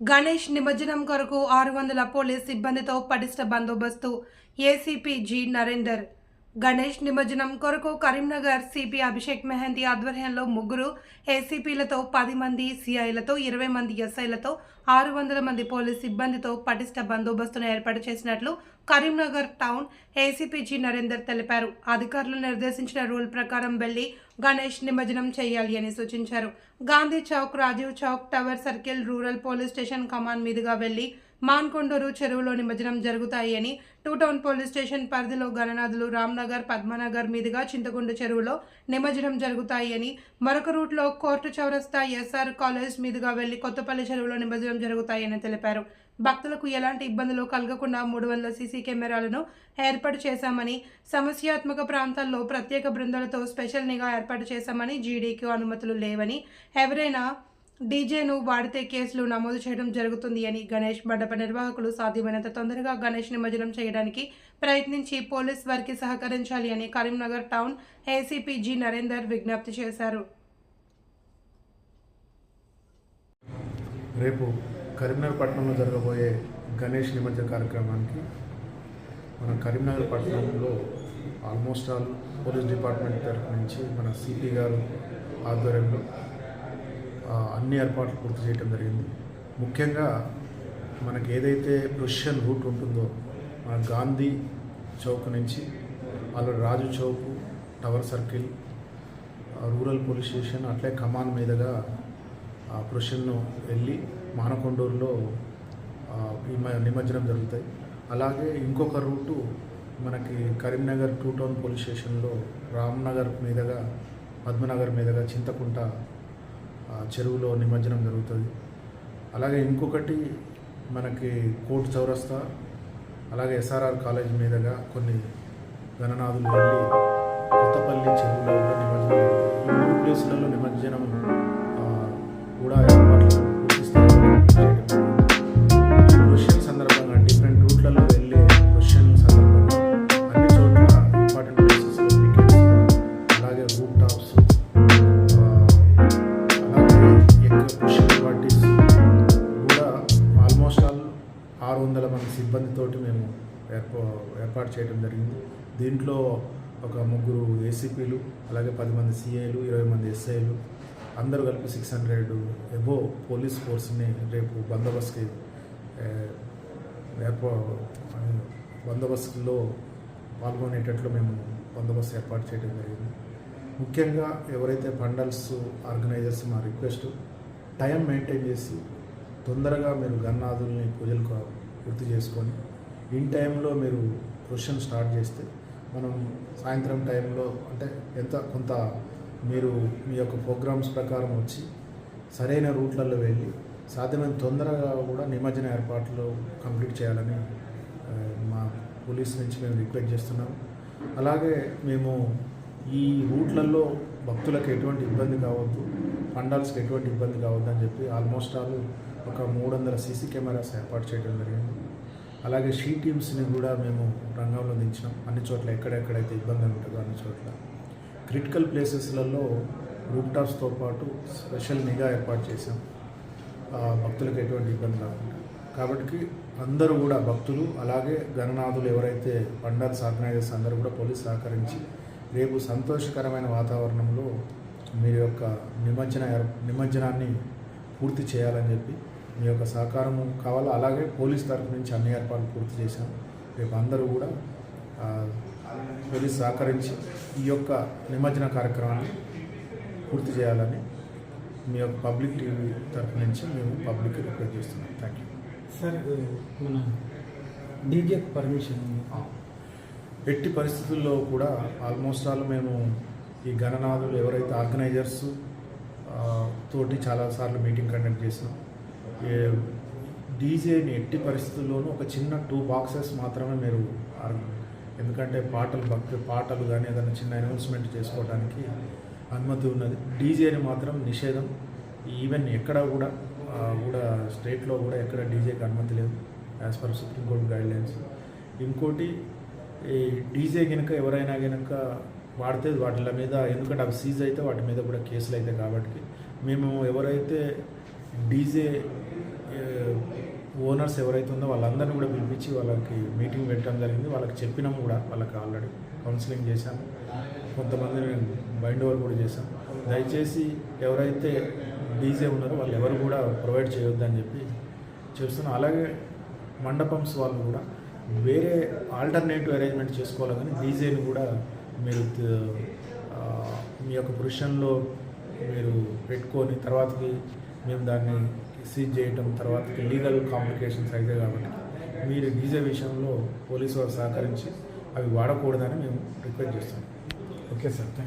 గణేష్ నిమజ్జనం కొరకు ఆరు వందల పోలీస్ సిబ్బందితో పటిష్ట బందోబస్తు ఏసీపీ జి నరేందర్. గణేష్ నిమజ్జనం కొరకు కరీంనగర్ సిపి అభిషేక్ మెహందీ ఆధ్వర్యంలో ముగ్గురు ఏసీపీలతో పది మంది సిఐలతో ఇరవై మంది ఎస్ఐలతో ఆరు వందల మంది పోలీస్ సిబ్బందితో పటిష్ట బందోబస్తును ఏర్పాటు చేసినట్లు Karimnagar town ACP G Narender తెలిపారు. అధికారులు నిర్దేశించిన రూల్ ప్రకారం వెళ్ళి గణేష్ నిమజ్జనం చేయాలి అని సూచించారు. Gandhi chowk Rajiv chowk tower circle rural police station Kaman మీదుగా వెళ్ళి మాన్కొండూరు చెరువులో నిమజ్జనం జరుగుతాయని టూ టౌన్ పోలీస్ స్టేషన్ పరిధిలో గణనాథులు రామ్నగర్ పద్మనగర్ మీదుగా చింతకుండు చెరువులో నిమజ్జనం జరుగుతాయని మరొక రూట్లో కోర్టు చౌరస్తా ఎస్ఆర్ కాలేజ్ మీదుగా వెళ్ళి కొత్తపల్లి చెరువులో నిమజ్జనం జరుగుతాయని తెలిపారు. భక్తులకు ఎలాంటి ఇబ్బందులు కలగకుండా మూడు వందల సీసీ కెమెరాలను ఏర్పాటు చేశామని సమస్యాత్మక ప్రాంతాల్లో ప్రత్యేక బృందాలతో స్పెషల్ నిఘా ఏర్పాటు చేశామని జీడీకి అనుమతులు లేవని ఎవరైనా డీజేను వాడితే కేసులు నమోదు చేయడం జరుగుతుంది అని గణేష్ మండప నిర్వాహకులు సాధ్యమైనంత తొందరగా గణేష్ నిమజ్జనం చేయడానికి ప్రయత్నించి పోలీస్ వారికి సహకరించాలి అని Karimnagar town ACP G Narender విజ్ఞప్తి చేశారు. రేపు కరీంనగర్ పట్టణంలో జరగబోయే గణేష్ నిమజ్జన కార్యక్రమానికి మన కరీంనగర్ పట్టణంలో ఆల్మోస్ట్ ఆల్ పోలీస్ డిపార్ట్మెంట్ తరఫు నుంచి మన సిపి గారు ఆధ్వర్యంలో అన్ని ఏర్పాట్లు పూర్తి చేయడం జరిగింది. ముఖ్యంగా మనకి ఏదైతే ప్రొఫెషన్ రూట్ ఉంటుందో మన గాంధీ చౌక్ నుంచి అలా Raju chowk tower circle rural police station అట్లే కమాన్ మీదుగా ఆ ప్రొషన్ను వెళ్ళి మానకొండూరులో ఈ నిమజ్జనం జరుగుతాయి. అలాగే ఇంకొక రూటు మనకి కరీంనగర్ టూ టౌన్ పోలీస్ స్టేషన్లో రామ్నగర్ మీదుగా పద్మనగర్ మీదుగా చింతకుంట చెరువులో నిమజ్జనం జరుగుతుంది. అలాగే ఇంకొకటి మనకి కోర్టు చౌరస్తా అలాగే ఎస్ఆర్ఆర్ కాలేజ్ మీదుగా కొన్ని గణనాథులు వెళ్ళి కొత్తపల్లి చెరువులో కూడా నిమజ్జనం ఈ మూడు ప్లేసులలో నిమజ్జనం కూడా ఎక్కువ పార్టీస్ కూడా ఆల్మోస్ట్ ఆల్ ఆరు వందల మంది సిబ్బందితోటి మేము ఏర్పా ఏర్పాటు చేయడం జరిగింది. దీంట్లో ఒక ముగ్గురు ఏసీపీలు అలాగే పది మంది సిఐలు ఇరవై మంది ఎస్ఐలు అందరూ కలిపి సిక్స్ హండ్రెడ్ ఎబో పోలీస్ ఫోర్స్ని రేపు బందోబస్తుకి ఏర్పా బందోబస్తులో పాల్గొనేటట్లు మేము బందోబస్తు ఏర్పాటు చేయడం జరిగింది. ముఖ్యంగా ఎవరైతే పండల్స్ ఆర్గనైజర్స్ మా రిక్వెస్ట్ టైం మెయింటైన్ చేసి తొందరగా మీరు గన్నాథుల్ని పూజలు గుర్తు పూర్తి చేసుకొని ఇన్ టైంలో మీరు క్వశ్చన్ స్టార్ట్ చేస్తే మనం సాయంత్రం టైంలో అంటే ఎంత కొంత మీరు మీ యొక్క ప్రోగ్రామ్స్ ప్రకారం వచ్చి సరైన రూట్లలో వెళ్ళి సాధ్యమైన తొందరగా కూడా నిమజ్జన ఏర్పాట్లు కంప్లీట్ చేయాలని మా పోలీస్ నుంచి మేము రిక్వెస్ట్ చేస్తున్నాం అలాగే మేము ఈ రూట్లలో భక్తులకు ఎటువంటి ఇబ్బంది కావద్దు పండాల్స్కి ఎటువంటి ఇబ్బంది కావద్దు అని చెప్పి ఆల్మోస్ట్ ఆల్ ఒక మూడు వందల సీసీ కెమెరాస్ ఏర్పాటు చేయడం జరిగింది. అలాగే షీ టీమ్స్ని కూడా మేము రంగంలో దించినాం. అన్ని చోట్ల ఎక్కడెక్కడైతే ఇబ్బంది ఉంటుందో అన్ని చోట్ల. క్రిటికల్ ప్లేసెస్లలో రూప్ టాప్స్తో పాటు స్పెషల్ నిఘా ఏర్పాటు చేశాం. భక్తులకు ఎటువంటి ఇబ్బంది రాకుండా కాబట్టి అందరూ కూడా భక్తులు అలాగే గణనాథులు ఎవరైతే పండాల్స్ ఆర్గనైజర్స్ అందరూ కూడా పోలీస్ సహకరించి రేపు సంతోషకరమైన వాతావరణంలో మీరు యొక్క నిమజ్జన నిమజ్జనాన్ని పూర్తి చేయాలని చెప్పి మీ యొక్క సహకారము కావాలి? అలాగే పోలీస్ తరఫు నుంచి అన్ని ఏర్పాట్లు పూర్తి చేశాం. రేపు అందరూ కూడా ఆ, పోలీస్ సహకరించి ఈ యొక్క నిమజ్జన కార్యక్రమాన్ని పూర్తి చేయాలని మీ యొక్క పబ్లిక్ టీవీ తరఫు నుంచి మేము పబ్లిక్ రిక్వెస్ట్ చేస్తున్నాం. థ్యాంక్ యూ సార్ మన డీజేకి పర్మిషన్ ఉంది. ఎట్టి పరిస్థితుల్లో కూడా ఆల్మోస్ట్ ఆల్ మేము ఈ గణనాథులు ఎవరైతే ఆర్గనైజర్స్ తోటి చాలాసార్లు మీటింగ్ కండక్ట్ చేసినాం. డీజేని ఎట్టి పరిస్థితుల్లోనూ ఒక చిన్న టూ బాక్సెస్ మాత్రమే మీరు ఎందుకంటే పాటలు భక్తి పాటలు కానీ ఏదైనా చిన్న అనౌన్స్మెంట్ చేసుకోవడానికి అనుమతి ఉన్నది. డీజేని మాత్రం నిషేధం. ఈవెన్ ఎక్కడ కూడా కూడా స్టేట్లో కూడా ఎక్కడ డీజేకి అనుమతి లేదు as per supreme court guidelines ఇంకోటి ఈ డీజే కనుక ఎవరైనా కనుక వాడితే వాటిల మీద ఎందుకంటే అవి సీజ్ అయితే వాటి మీద కూడా కేసులు అయితే కాబట్టి మేము ఎవరైతే డీజే ఓనర్స్ ఎవరైతే ఉందో వాళ్ళందరినీ కూడా పిలిపించి వాళ్ళకి మీటింగ్ పెట్టడం జరిగింది. వాళ్ళకి చెప్పినాము కూడా వాళ్ళకి ఆల్రెడీ కౌన్సిలింగ్ చేశాము కొంతమందిని బైండ్ ఓవర్ కూడా చేశాం. దయచేసి ఎవరైతే డీజే ఉన్నారో వాళ్ళు ఎవరు కూడా ప్రొవైడ్ చేయొద్దని చెప్పి చేస్తున్నాం. అలాగే మండపంస్ వాళ్ళు కూడా వేరే ఆల్టర్నేటివ్ అరేంజ్మెంట్ చేసుకోవాలి కానీ డీజేని కూడా మీరు మీ యొక్క పొజిషన్లో మీరు పెట్టుకొని తర్వాతకి మేము దాన్ని సీజ్ చేయటం తర్వాతకి లీగల్ కాంప్లికేషన్స్ అయితే కాబట్టి మీరు డీజే విషయంలో పోలీసు వారు సహకరించి అవి వాడకూడదని మేము రిక్వెస్ట్ చేస్తాం ఓకే సార్ థ్యాంక్